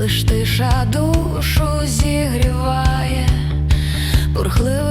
лиш тиша душу зігріває, бурхливий